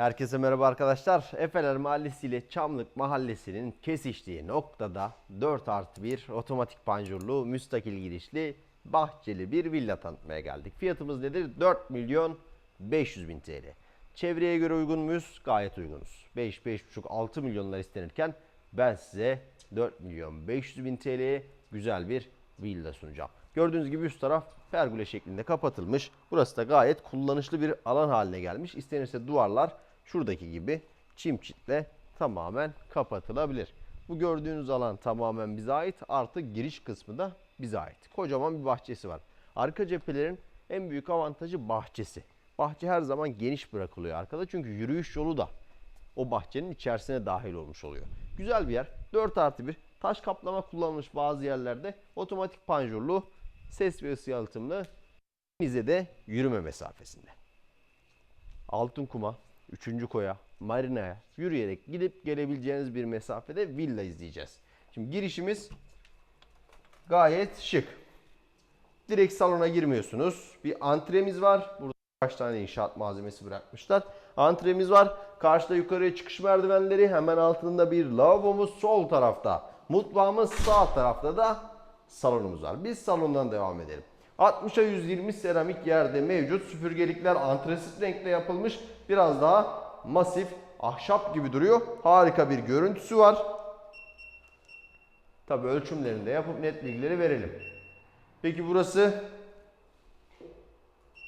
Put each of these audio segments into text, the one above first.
Herkese merhaba arkadaşlar. Efeler Mahallesi ile Çamlık Mahallesi'nin kesiştiği noktada 4 artı 1 otomatik panjurlu, müstakil girişli, bahçeli bir villa tanıtmaya geldik. Fiyatımız nedir? 4 milyon 500 bin TL. Çevreye göre uygun muyuz? Gayet uygunuz. 5, 5,5, 6 milyonlar istenirken ben size 4 milyon 500 bin TL'ye güzel bir villa sunacağım. Gördüğünüz gibi üst taraf pergole şeklinde kapatılmış. Burası da gayet kullanışlı bir alan haline gelmiş. İstenirse duvarlar şuradaki gibi çim çitle tamamen kapatılabilir. Bu gördüğünüz alan tamamen bize ait. Artı giriş kısmı da bize ait. Kocaman bir bahçesi var. Arka cephelerin en büyük avantajı bahçesi. Bahçe her zaman geniş bırakılıyor arkada. Çünkü yürüyüş yolu da o bahçenin içerisine dahil olmuş oluyor. Güzel bir yer. 4 artı 1. Taş kaplama kullanılmış bazı yerlerde. Otomatik panjurlu, ses ve ısı yalıtımlı. Bize de yürüme mesafesinde. Altın Kuma, 3. Koya, Marina'ya yürüyerek gidip gelebileceğiniz bir mesafede villa izleyeceğiz. Şimdi girişimiz gayet şık. Direkt salona girmiyorsunuz. Bir antremiz var. Burada kaç tane inşaat malzemesi bırakmışlar. Antremiz var. Karşıda yukarıya çıkış merdivenleri. Hemen altında bir lavabomuz sol tarafta. Mutfağımız sağ tarafta da salonumuz var. Biz salondan devam edelim. 60'a 120 seramik yerde mevcut. Süpürgelikler antresit renkte yapılmış. Biraz daha masif ahşap gibi duruyor. Harika bir görüntüsü var. Tabi ölçümlerini de yapıp net bilgileri verelim. Peki burası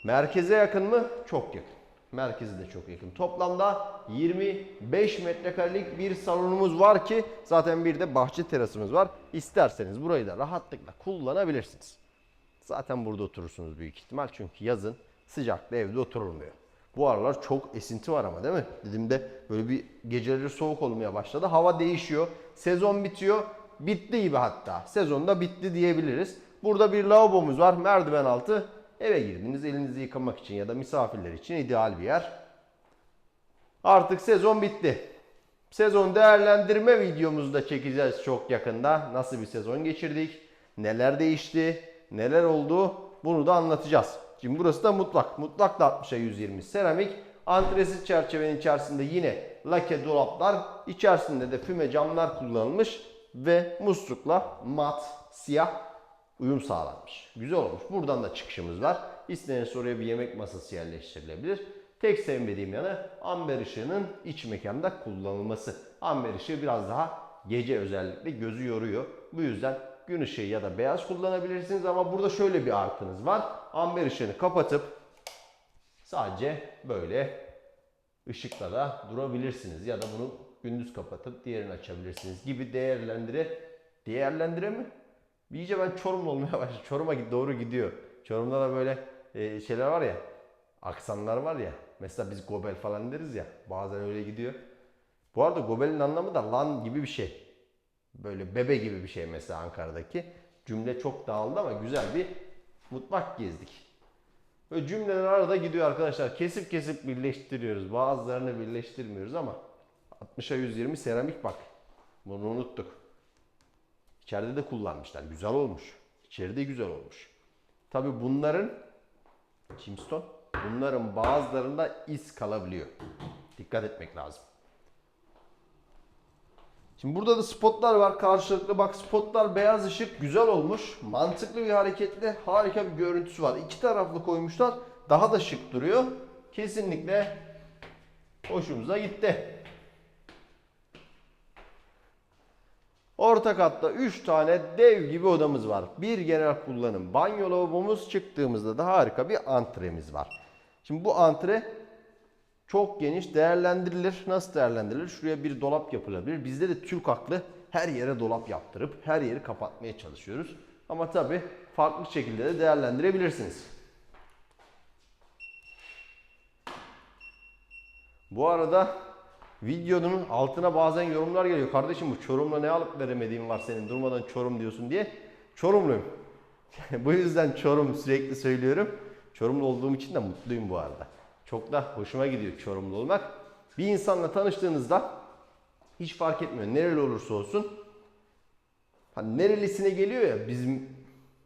merkeze yakın mı? Çok yakın. Merkezi de çok yakın. Toplamda 25 metrekarelik bir salonumuz var ki zaten bir de bahçe terasımız var. İsterseniz burayı da rahatlıkla kullanabilirsiniz. Zaten burada oturursunuz büyük ihtimal çünkü yazın sıcakta evde oturulmuyor. Bu aralar çok esinti var ama değil mi? Didim'de böyle bir geceleri soğuk olmaya başladı. Hava değişiyor. Sezon bitiyor. Bitti gibi hatta. Sezonda bitti diyebiliriz. Burada bir lavabomuz var. Merdiven altı. Eve girdiniz elinizi yıkamak için ya da misafirler için ideal bir yer. Artık sezon bitti. Sezon değerlendirme videomuzu da çekeceğiz çok yakında. Nasıl bir sezon geçirdik? Neler değişti? Neler oldu? Bunu da anlatacağız. Şimdi burası da mutfak. Mutfak da 60'a 120 seramik. Antresit çerçevenin içerisinde yine lake dolaplar, içerisinde de füme camlar kullanılmış ve muslukla mat, siyah uyum sağlanmış. Güzel olmuş. Buradan da çıkışımız var. İstenirse oraya bir yemek masası yerleştirilebilir. Tek sevmediğim yanı amber ışığının iç mekanda kullanılması. Amber ışığı biraz daha gece özellikle gözü yoruyor. Bu yüzden gün ışığı ya da beyaz kullanabilirsiniz ama burada şöyle bir artınız var. Amber ışığını kapatıp sadece böyle ışıkla da durabilirsiniz ya da bunu gündüz kapatıp diğerini açabilirsiniz gibi değerlendire değerlendire mi? İyice ben Çorumlu olmaya başladım. Çorum'a doğru gidiyor. Çorum'da da böyle e, şeyler var ya. Aksanlar var ya. Mesela biz gobel falan deriz ya. Bazen öyle gidiyor. Bu arada gobelin anlamı da lan gibi bir şey. Böyle bebe gibi bir şey mesela Ankara'daki. Cümle çok dağıldı ama güzel bir mutfak gezdik. Böyle cümleler arada gidiyor arkadaşlar. Kesip kesip birleştiriyoruz. Bazılarını birleştirmiyoruz ama 60'a 120 seramik bak. Bunu unuttuk. İçeride de kullanmışlar. Güzel olmuş. İçeride güzel olmuş. Tabi bunların Chimstone bunların bazılarında iz kalabiliyor. Dikkat etmek lazım. Şimdi burada da spotlar var. Karşılıklı bak spotlar beyaz ışık güzel olmuş. Mantıklı bir hareketle harika bir görüntüsü var. İki taraflı koymuşlar. Daha da şık duruyor. Kesinlikle hoşumuza gitti. Orta katta 3 tane dev gibi odamız var. Bir genel kullanım banyo lavabomuz çıktığımızda da harika bir antremiz var. Şimdi bu antre çok geniş değerlendirilir. Nasıl değerlendirilir? Şuraya bir dolap yapılabilir. Bizde de Türk aklı her yere dolap yaptırıp her yeri kapatmaya çalışıyoruz. Ama tabi farklı şekilde de değerlendirebilirsiniz. Bu arada videonun altına bazen yorumlar geliyor. Kardeşim bu Çorum'la ne alıp veremediğin var senin durmadan Çorum diyorsun diye. Çorumluyum. bu yüzden Çorum sürekli söylüyorum. Çorumlu olduğum için de mutluyum bu arada. Çok da hoşuma gidiyor Çorumlu olmak. Bir insanla tanıştığınızda hiç fark etmiyor. Nereli olursa olsun. Hani nerelisine geliyor ya bizim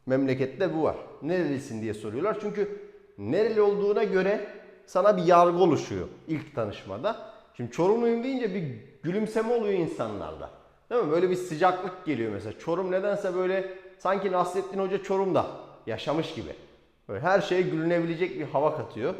memlekette bu var. Nerelisin diye soruyorlar. Çünkü nereli olduğuna göre sana bir yargı oluşuyor ilk tanışmada. Şimdi Çorumluyum deyince bir gülümseme oluyor insanlarda. Değil mi? Böyle bir sıcaklık geliyor mesela. Çorum nedense böyle sanki Nasrettin Hoca Çorum'da yaşamış gibi. Böyle her şeye gülünebilecek bir hava katıyor.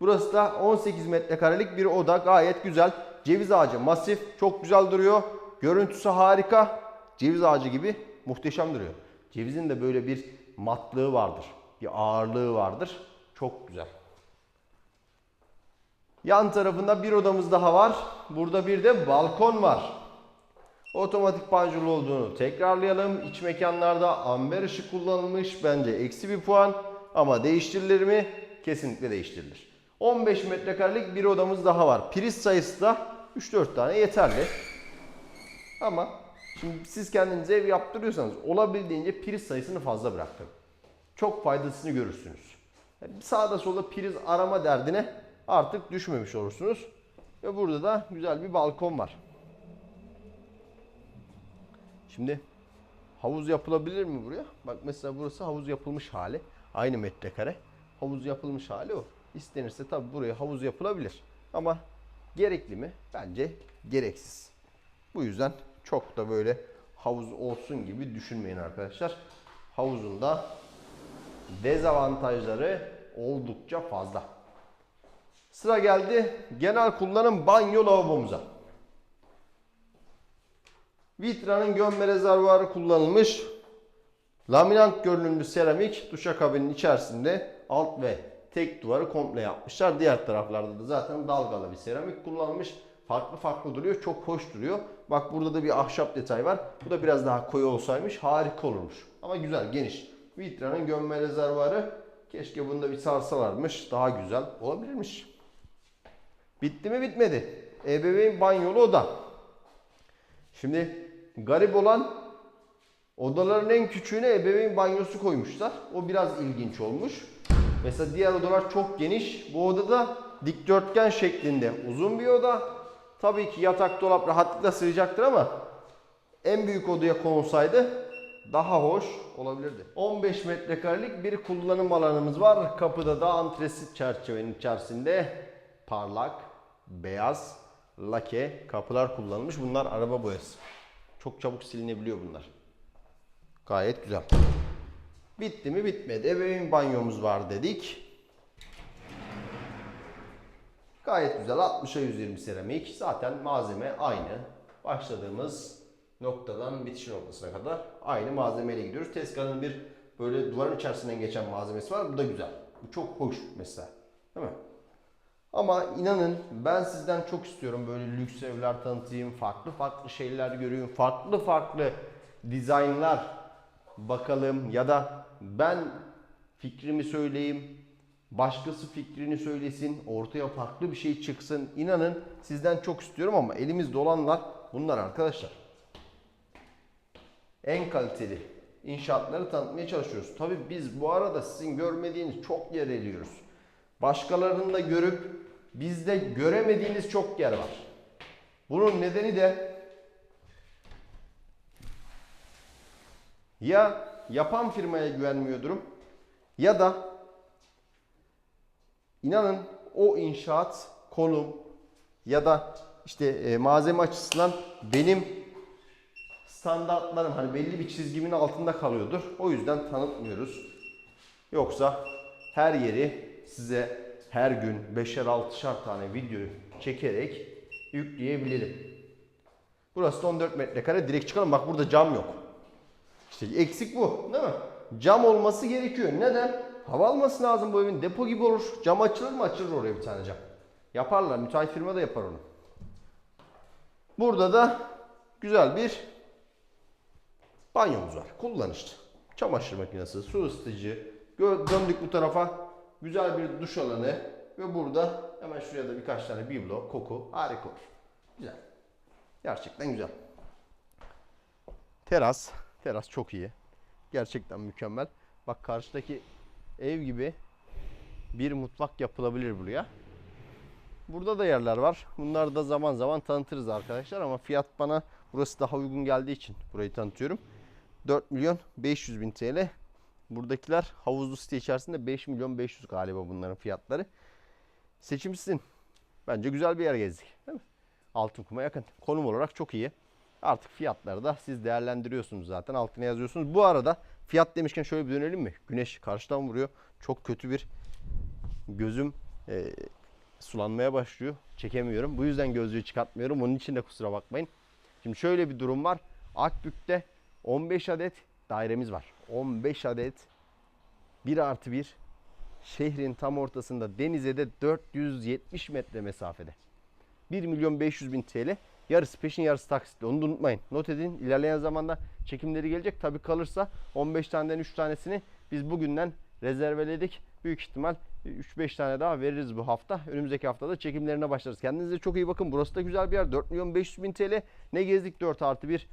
Burası da 18 metrekarelik bir oda. Gayet güzel. Ceviz ağacı masif. Çok güzel duruyor. Görüntüsü harika. Ceviz ağacı gibi muhteşem duruyor. Cevizin de böyle bir matlığı vardır. Bir ağırlığı vardır. Çok güzel. Yan tarafında bir odamız daha var. Burada bir de balkon var. Otomatik panjurlu olduğunu tekrarlayalım. İç mekanlarda amber ışık kullanılmış. Bence eksi bir puan. Ama değiştirilir mi? Kesinlikle değiştirilir. 15 metrekarelik bir odamız daha var. Priz sayısı da 3-4 tane yeterli. Ama şimdi siz kendinize ev yaptırıyorsanız olabildiğince priz sayısını fazla bırakın. Çok faydasını görürsünüz. Yani sağda solda priz arama derdine artık düşmemiş olursunuz. Ve burada da güzel bir balkon var. Şimdi havuz yapılabilir mi buraya? Bak mesela burası havuz yapılmış hali. Aynı metrekare. Havuz yapılmış hali o. İstenirse tabi buraya havuz yapılabilir. Ama gerekli mi? Bence gereksiz. Bu yüzden çok da böyle havuz olsun gibi düşünmeyin arkadaşlar. Havuzun da dezavantajları oldukça fazla. Sıra geldi genel kullanım banyo lavabomuza. Vitra'nın gömme rezervuarı kullanılmış. Laminant görünümlü seramik duşakabinin içerisinde alt ve tek duvarı komple yapmışlar. Diğer taraflarda da zaten dalgalı bir seramik kullanılmış. Farklı farklı duruyor. Çok hoş duruyor. Bak burada da bir ahşap detay var. Bu da biraz daha koyu olsaymış harika olurmuş. Ama güzel, geniş. Vitra'nın gömme rezervuarı keşke bunda bir sarsalarmış. Daha güzel olabilirmiş. Bitti mi bitmedi. Ebeveyn banyolu oda. Şimdi garip olan odaların en küçüğüne ebeveyn banyosu koymuşlar. O biraz ilginç olmuş. Mesela diğer odalar çok geniş. Bu odada dikdörtgen şeklinde uzun bir oda. Tabii ki yatak dolap rahatlıkla sığacaktır ama en büyük odaya konulsaydı daha hoş olabilirdi. 15 metrekarelik bir kullanım alanımız var. Kapıda da antresit çerçevenin içerisinde parlak, beyaz, lake kapılar kullanılmış. Bunlar araba boyası. Çok çabuk silinebiliyor bunlar. Gayet güzel. Bitti mi bitmedi. Ebeveyn banyomuz var dedik. Gayet güzel. 60'a 120 seramik. Zaten malzeme aynı. Başladığımız noktadan bitiş noktasına kadar aynı malzemeyle gidiyoruz. Tezgahın bir böyle duvarın içerisinden geçen malzemesi var. Bu da güzel. Bu çok hoş mesela. Değil mi? Ama inanın ben sizden çok istiyorum böyle lüks evler tanıtayım, farklı farklı şeyler göreyim, farklı farklı dizaynlar bakalım ya da ben fikrimi söyleyeyim, başkası fikrini söylesin, ortaya farklı bir şey çıksın. İnanın sizden çok istiyorum ama elimizde olanlar bunlar arkadaşlar. En kaliteli inşaatları tanıtmaya çalışıyoruz. Tabii biz bu arada sizin görmediğiniz çok yer eliyoruz. Başkalarının da görüp bizde göremediğiniz çok yer var. Bunun nedeni de ya yapan firmaya güvenmiyordurum ya da inanın o inşaat konum ya da işte e, malzeme açısından benim standartlarım hani belli bir çizgimin altında kalıyordur. O yüzden tanıtmıyoruz. Yoksa her yeri size her gün 5'er 6'şar tane video çekerek yükleyebilirim. Burası da 14 metrekare. Direkt çıkalım. Bak burada cam yok. İşte eksik bu değil mi? Cam olması gerekiyor. Neden? Hava alması lazım bu evin. Depo gibi olur. Cam açılır mı? Açılır oraya bir tane cam. Yaparlar. Müteahhit firma da yapar onu. Burada da güzel bir banyomuz var. Kullanışlı. Çamaşır makinesi, su ısıtıcı. Döndük bu tarafa. Güzel bir duş alanı. Ve burada hemen şuraya da birkaç tane biblo, koku. Harika olur. Güzel. Gerçekten güzel. Teras. Teras çok iyi. Gerçekten mükemmel. Bak karşıdaki ev gibi bir mutfak yapılabilir buraya. Burada da yerler var. Bunları da zaman zaman tanıtırız arkadaşlar ama fiyat bana burası daha uygun geldiği için burayı tanıtıyorum. 4 milyon 500 bin TL. Buradakiler havuzlu site içerisinde 5 milyon 500 galiba bunların fiyatları. seçimsin. Bence güzel bir yer gezdik. Değil mi? Altın kuma yakın. Konum olarak çok iyi. Artık fiyatları da siz değerlendiriyorsunuz zaten. Altına yazıyorsunuz. Bu arada fiyat demişken şöyle bir dönelim mi? Güneş karşıdan vuruyor. Çok kötü bir gözüm e, sulanmaya başlıyor. Çekemiyorum. Bu yüzden gözlüğü çıkartmıyorum. Onun için de kusura bakmayın. Şimdi şöyle bir durum var. Akbük'te 15 adet dairemiz var. 15 adet 1 artı 1 şehrin tam ortasında denize de 470 metre mesafede. 1 milyon 500 bin TL. Yarısı peşin yarısı taksitle. Onu da unutmayın. Not edin. İlerleyen zamanda çekimleri gelecek. Tabi kalırsa 15 taneden 3 tanesini biz bugünden rezerveledik. Büyük ihtimal 3-5 tane daha veririz bu hafta. Önümüzdeki haftada çekimlerine başlarız. Kendinize çok iyi bakın. Burası da güzel bir yer. 4 milyon 500 bin TL. Ne gezdik? 4 artı 1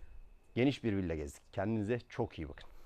geniş bir villa gezdik. Kendinize çok iyi bakın.